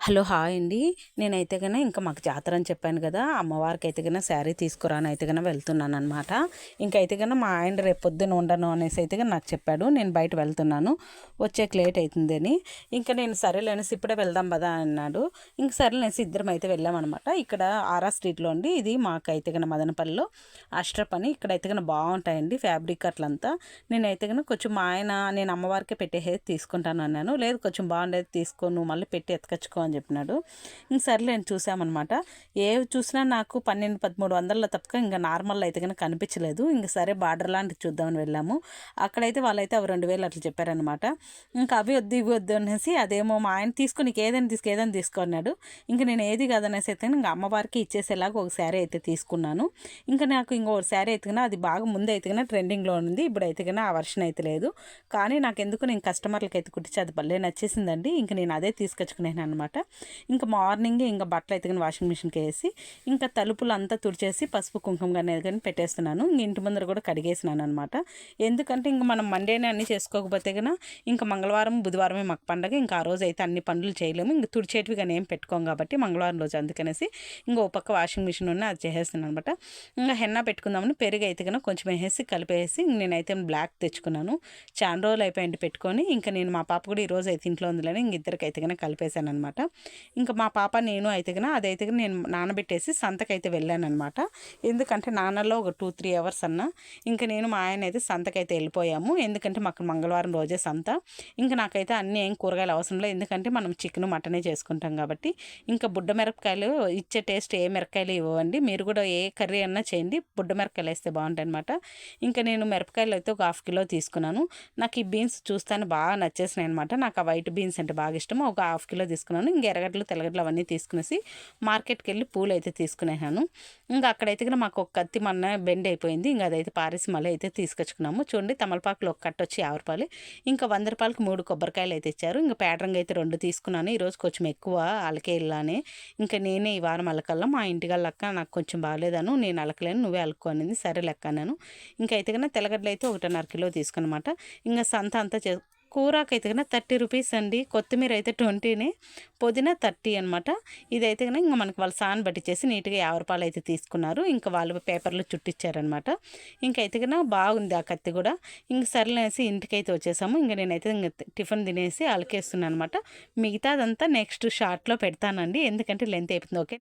Hello hi అండి. నేనైతే కన్నా ఇంకా మాకు జాతర అని చెప్పాను కదా అమ్మవారికి అయితే కన్నా శారీ తీసుకురాని అయితే కన్నా వెళ్తున్నాను అనమాట ఇంకైతే కన్నా మా ఆయన రేపు పొద్దున ఉండను అనేసి అయితే కన్నా నాకు చెప్పాడు. నేను బయట వెళ్తున్నాను వచ్చేకి లేట్ అవుతుందని ఇంకా నేను సరేలేనేసి ఇప్పుడే వెళ్దాం కదా అన్నాడు. ఇంక సరేలేసి ఇద్దరం అయితే వెళ్ళామన్నమాట. ఇక్కడ ఆరా స్ట్రీట్లో అండి ఇది మాకైతే కన్నా మదనపల్లిలో అష్ట్రప్ అని ఇక్కడైతే కన్నా బాగుంటాయండి ఫ్యాబ్రిక్ అట్లంతా. నేనైతే కన్నా కొంచెం మా ఆయన నేను అమ్మవారికే పెట్టేసేది తీసుకుంటాను అన్నాను. లేదు కొంచెం బాగుండేది తీసుకో నువ్వు మళ్ళీ పెట్టి ఎత్తుకొచ్చుకో అని చెప్పినాడు. ఇంక సర్లే నేను చూసామన్నమాట. ఏ చూసినా నాకు పన్నెండు పదమూడు వందల తప్పక ఇంకా నార్మల్ అయితే కనుక కనిపించలేదు. ఇంక సరే బార్డర్ లాంటివి చూద్దామని వెళ్ళాము. అక్కడైతే వాళ్ళైతే అవి రెండు వేలు అట్లా చెప్పారనమాట ఇంకా అవి వద్దు ఇవి వద్దు అనేసి అదేమో మా ఆయన తీసుకొని నీకు ఏదైనా తీసుకు ఏదైనా తీసుకున్నాడు ఇంకా నేను ఏది కాదనేసి అయితే ఇంకా అమ్మవారికి ఇచ్చేసేలాగా ఒక శారీ అయితే తీసుకున్నాను. ఇంకా నాకు ఇంకో శారీ అయితే అది బాగా ముందు అయితే కన్నా ట్రెండింగ్లో ఉంది. ఇప్పుడు అయితే కన్నా ఆ వర్షన్ అయితే లేదు. కానీ నాకు ఎందుకు నేను కస్టమర్లకి అయితే కుట్టించి అది భలే నచ్చేసిందండి. ఇంకా నేను అదే తీసుకొచ్చుకున్నాను అనమాట ఇంకా మార్నింగ్ ఇంకా బట్టలు అయితే కానీ వాషింగ్ మిషన్కి వేసి ఇంకా తలుపులు అంతా తుడిచేసి పసుపు కుంకుమ అనేది కానీ పెట్టేస్తున్నాను. ఇంక ఇంటి ముందర కూడా కడిగేసినాను అనమాట ఎందుకంటే ఇంక మనం మండేనే అన్నీ చేసుకోకపోతే కన్నా ఇంకా మంగళవారం బుధవారమే మాకు పండగ. ఇంకా ఆ రోజు అయితే అన్ని పనులు చేయలేము. ఇంక తుడిచేటివి కానీ ఏం పెట్టుకోం కాబట్టి మంగళవారం రోజు అందుకనేసి ఇంకా పక్క వాషింగ్ మిషన్ ఉన్న అది చేసేస్తున్నాను అనమాట ఇంకా హెన్న పెట్టుకుందామని పెరుగు అయితే కన్నా కొంచెం వేసి కలిపేసి నేనైతే బ్లాక్ తెచ్చుకున్నాను. చాలా రోజులు అయిపోయింది పెట్టుకొని ఇంకా నేను మా పాప కూడా ఈ రోజు అయితే ఇంట్లో ఉందిలేని ఇంక ఇద్దరికి అయితే కన్నా కలిపేశాను అనమాట ఇంకా మా పాప నేను అయితే కన్నా అదైతే నేను నానబెట్టేసి సంతకైతే వెళ్ళాను అనమాట ఎందుకంటే నాన్నలో ఒక టూ త్రీ అవర్స్ అన్న ఇంకా నేను మా ఆయన అయితే సంతకైతే వెళ్ళిపోయాము. ఎందుకంటే మాకు మంగళవారం రోజే సంత. ఇంకా నాకైతే అన్ని ఏం కూరగాయలు అవసరం లేదు. ఎందుకంటే మనం చికెన్ మటనే చేసుకుంటాం కాబట్టి. ఇంకా బుడ్డ మిరపకాయలు ఇచ్చే టేస్ట్ ఏ మిరపకాయలు ఇవ్వండి. మీరు కూడా ఏ కర్రీ అన్నా చేయండి. బుడ్డ మిరపకాయలు వేస్తే బాగుంటాయి అనమాట ఇంకా నేను మిరపకాయలు అయితే ఒక హాఫ్ కిలో తీసుకున్నాను. నాకు ఈ బీన్స్ చూస్తాను బాగా నచ్చేసినాయి అనమాట నాకు ఆ వైట్ బీన్స్ అంటే బాగా ఇష్టం ఒక హాఫ్ కిలో తీసుకున్నాను. ఇంక ఎర్రగడ్డలు తెల్లగడ్డలు అవన్నీ తీసుకునేసి మార్కెట్కి వెళ్ళి పూలు అయితే తీసుకునేసాను ఇంకా అక్కడైతే కూడా మాకు ఒక కత్తి మొన్న బెండ్ అయిపోయింది. ఇంకా అదైతే పారేసి మళ్ళీ అయితే తీసుకొచ్చుకున్నాము. చూడండి తమలపాకులు ఒక కట్ట వచ్చి యాభై రూపాయలు ఇంకా వంద రూపాయలకి మూడు కొబ్బరికాయలు అయితే ఇచ్చారు. ఇంకా ప్యాటర్న్ అయితే రెండు తీసుకున్నాను. ఈరోజు కొంచెం ఎక్కువ అలకే ఇల్లానే. ఇంకా నేనే ఈ వారం అలకల్లా. మా ఇంటికి అక్క నాకు కొంచెం బాగాలేదను. నేను అలకలేను నువ్వే అలుకో అనేది సరే లెక్క అన్నాను. ఇంకా అయితే కన్నా తెల్లగడ్డలు అయితే ఒకటిన్నర కిలో తీసుకున్నమాట. ఇంకా సంత అంతా చే కూరకైతే కన్నా థర్టీ రూపీస్ అండి. కొత్తిమీర అయితే ట్వంటీనే. పుదీనా థర్టీ అనమాట ఇదైతే కన్నా ఇంకా మనకి వాళ్ళు సాన్ చేసి నీట్గా యాభై రూపాయలు అయితే తీసుకున్నారు. ఇంకా వాళ్ళు పేపర్లు చుట్టించారనమాట ఇంకైతే కన్నా బాగుంది ఆ కత్తి కూడా. ఇంక సర్లేసి ఇంటికైతే వచ్చేసాము. ఇంకా నేనైతే ఇంకా టిఫిన్ తినేసి అలకేస్తున్నాను అనమాట మిగతాదంతా నెక్స్ట్ షార్ట్లో పెడతానండి. ఎందుకంటే లెంత్ అయిపోతుంది. ఓకే?